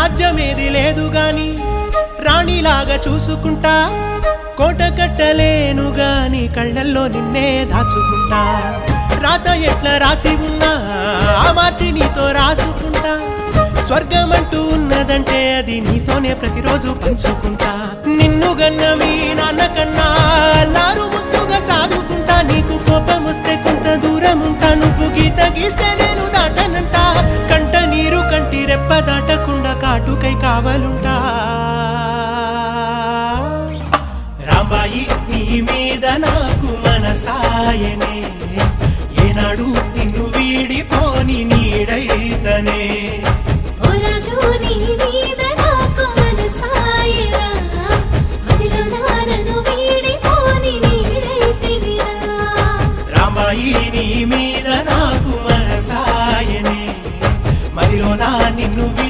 రాజ్యమేది లేదు గాని రాణిలాగా చూసుకుంటా కోట కట్టలేను గాని కళ్ళల్లో నిన్నే దాచుకుంటా. రాత ఎట్లా రాసి ఉన్నా ఆ మార్చి నీతో రాసుకుంటా. స్వర్గమంటూ ఉన్నదంటే అది నీతోనే ప్రతిరోజు పంచుకుంటా. నిన్ను గన్న మీ నాన్న కన్నా లారు ముద్దుగా సాదుకుంటా. నీకు కోపం వస్తే కొంత దూరం ఉంటా నువ్వు గీత గీస్తే నాటుకై కావలుంటా. రాంబాయి నీ మీద నాకు మనసాయనే. ఏనాడు నిన్ను వీడిపోని నీడైతనే. నీ మీద నాకు మనసాయనే మదిలో నా నిన్ను